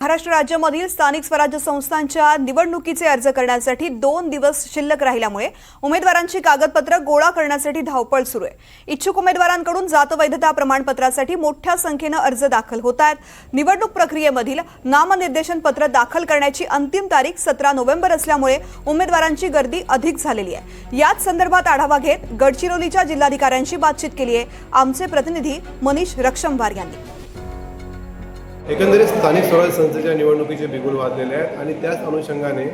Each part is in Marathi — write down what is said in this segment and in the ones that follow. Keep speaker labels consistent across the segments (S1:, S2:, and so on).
S1: महाराष्ट्र राज्यामधील स्थानिक स्वराज्य संस्थांच्या निवडणुकीचे अर्ज करण्यासाठी दोन दिवस शिल्लक राहिल्यामुळे उमेदवारांची कागदपत्र गोळा करण्यासाठी धावपळ सुरू आहे. इच्छुक उमेदवारांकडून जातवैधता प्रमाणपत्रासाठी मोठ्या संख्येनं अर्ज दाखल होत आहेत. निवडणूक प्रक्रियेमधील नामनिर्देशन पत्र दाखल करण्याची अंतिम तारीख सतरा नोव्हेंबर असल्यामुळे उमेदवारांची गर्दी अधिक झालेली आहे. याच संदर्भात आढावा घेत गडचिरोलीच्या जिल्हाधिकाऱ्यांशी बातचीत केली आहे. आमचे प्रतिनिधी मनीष रक्षमवार यांनी.
S2: एकंदरीत स्थानिक स्वराज्य संस्थेच्या निवडणुकीचे बिगुल वाजलेले आहेत आणि त्याच अनुषंगाने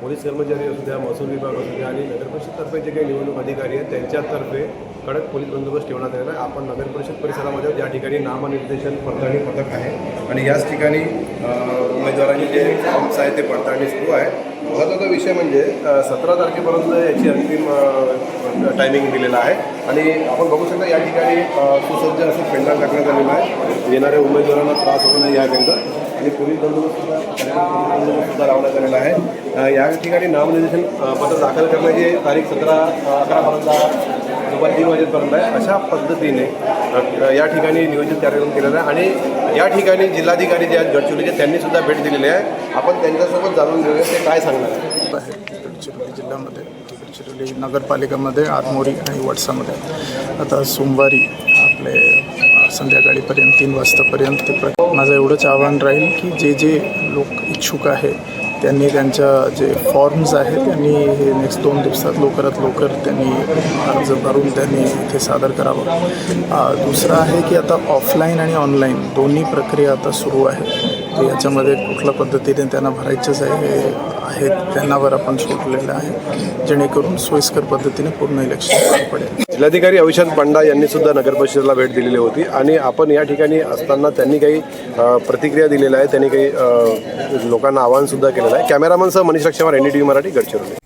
S2: पोलीस कर्मचारी असू द्या महसूल विभाग असू द्या आणि नगरपरिषदतर्फे जे काही निवडणूक अधिकारी आहेत त्यांच्यातर्फे कडक पोलीस बंदोबस्त ठेवण्यात आलेला आहे. आपण नगरपरिषद परिसरामध्ये ज्या ठिकाणी नामनिर्देशन पडताळणी पथक आहे. आणि याच ठिकाणी उमेदवारांनी जे फॉर्म्स आहेत ते पडताळणी सुरू आहे. महत्त्वाचा विषय म्हणजे सतरा तारखेपर्यंत याची अंतिम टायमिंग दिलेला आहे. आणि आपण बघू शकता या ठिकाणी सुसज्ज असं पेंडा टाकण्यात आलेला आहे. येणाऱ्या उमेदवारांना त्रास होऊ नये याकरिता. आणि पोलीस बंदोबस्तसुद्धा लावण्यात आलेला आहे. या ठिकाणी नामनिर्देशन पत्र दाखल करण्याची तारीख सतरा अकरापर्यंत दुपारी तीन वाजेपर्यंत आहे. अशा पद्धतीने या ठिकाणी नियोजित कार्यक्रम केलेला आहे. आणि या ठिकाणी जिल्हाधिकारी जे आहेत गडचिरोलीचे त्यांनीसुद्धा भेट दिलेली आहे. आपण त्यांच्यासोबत जाणून घेऊया ते काय सांगणार आहे
S3: आहे गडचिरोली जिल्ह्यामध्ये गडचिरोली नगरपालिकेमध्ये आरमोरी आणि वडसामध्ये. आता सोमवारी आपले संध्याकाळीपर्यंत तीन वाजतापर्यंत ते माझं एवढंच आव्हान राहील की जे जे लोक इच्छुक आहे त्यांनी त्यांच्या जे फॉर्म्स आहेत त्यांनी हे नेक्स्ट दोन दिवसात लवकरात लवकर त्यांनी अर्ज भरून त्यांनी इथे सादर करावं. दुसरं आहे की आता ऑफलाईन आणि ऑनलाईन दोन्ही प्रक्रिया आता सुरू आहे तर याच्यामध्ये कुठल्या पद्धतीने त्यांना भरायचंच आहे हे आहेत त्यांनावर आपण सोडलेलं आहे जेणेकरून सोयीस्कर पद्धतीने पूर्ण इलेक्शन पडेल.
S2: जिल्हाधिकारी अविशांत पांडा यांनी सुद्धा नगर परिषदेला भेट दिलेली होती आणि आपण या ठिकाणी असताना त्यांनी काही प्रतिक्रिया दिलेल्या आहे त्यांनी काही लोकांना आवाहन सुद्धा केलेलं आहे. कॅमेरामनसह Manish रक्षमार N D T V Marathi Gadchiroli.